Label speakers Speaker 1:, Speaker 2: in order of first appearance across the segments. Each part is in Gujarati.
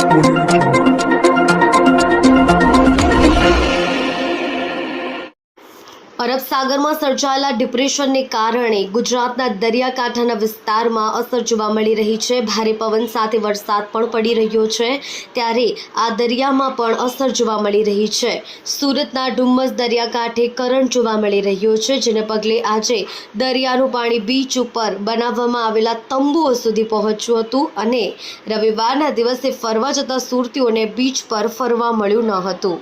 Speaker 1: Thank you. અરબ સાગરમાં સર્જાયેલા ડિપ્રેશનને કારણે ગુજરાતના દરિયાકાંઠાના વિસ્તારમાં અસર જોવા મળી રહી છે. ભારે પવન સાથે વરસાદ પણ પડી રહ્યો છે. ત્યારે આ દરિયામાં પણ અસર જોવા મળી રહી છે. સુરતના ડુમ્મસ દરિયાકાંઠે કરંટ જોવા મળી રહ્યો છે, જેને પગલે આજે દરિયાનું પાણી બીચ ઉપર બનાવવામાં આવેલા તંબુઓ સુધી પહોંચ્યું હતું અને રવિવારના દિવસે ફરવા જતા સુરતીઓને બીચ પર ફરવા મળ્યું ન હતું.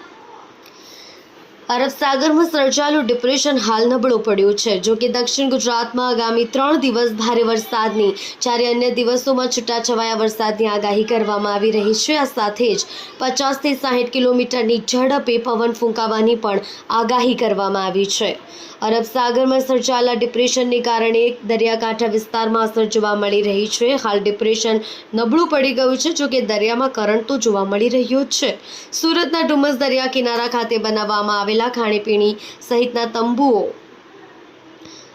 Speaker 1: અરબ સાગરમાં સર્જાયેલું ડિપ્રેશન હાલ નબળું પડ્યું છે. જો કે દક્ષિણ ગુજરાતમાં આગામી ત્રણ દિવસ ભારે વરસાદની, જ્યારે અન્ય દિવસોમાં છૂટાછવાયા વરસાદની આગાહી કરવામાં આવી રહી છે. આ સાથે જ પચાસથી સાહીઠ કિલોમીટરની ઝડપે પવન ફૂંકાવાની પણ આગાહી કરવામાં આવી છે. અરબ સાગરમાં સર્જાયેલા ડિપ્રેશનને કારણે દરિયાકાંઠા વિસ્તારમાં અસર જોવા મળી રહી છે. હાલ ડિપ્રેશન નબળું પડી ગયું છે, જો કે દરિયામાં કરંટ તો જોવા મળી રહ્યો છે. સુરતના ડુમસ દરિયા કિનારા ખાતે બનાવવામાં આવેલા ખાણીપીણી સહિતના તંબુઓ.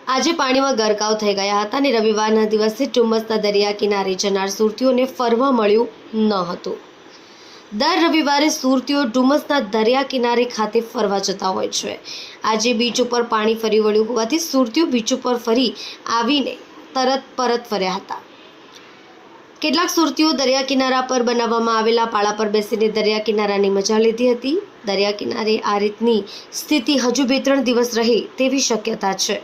Speaker 1: આજે પાણીમાં ગરકાવ થઈ ગયા હતા અને રવિવારના દિવસે ડુમસના દરિયા કિનારે જનાર સુરતીઓને ફરવા મળ્યું ન હતું. દર રવિવારે સુરતીઓ ડુમસના દરિયા કિનારે ખાતે ફરવા જતા હોય છે. આજે બીચ ઉપર પાણી ફરી વળ્યું હોવાથી સુરતીઓ બીચ ઉપર ફરી આવીને તરત પરત ફર્યા હતા. કેટલાક સુરતીઓ દરિયા કિનારા પર બનાવવામાં આવેલા પાળા પર બેસીને દરિયા કિનારાની મજા લીધી હતી. દરિયા કિનારે આ રીતની સ્થિતિ હજુ બે ત્રણ દિવસ રહે તેવી શક્યતા છે.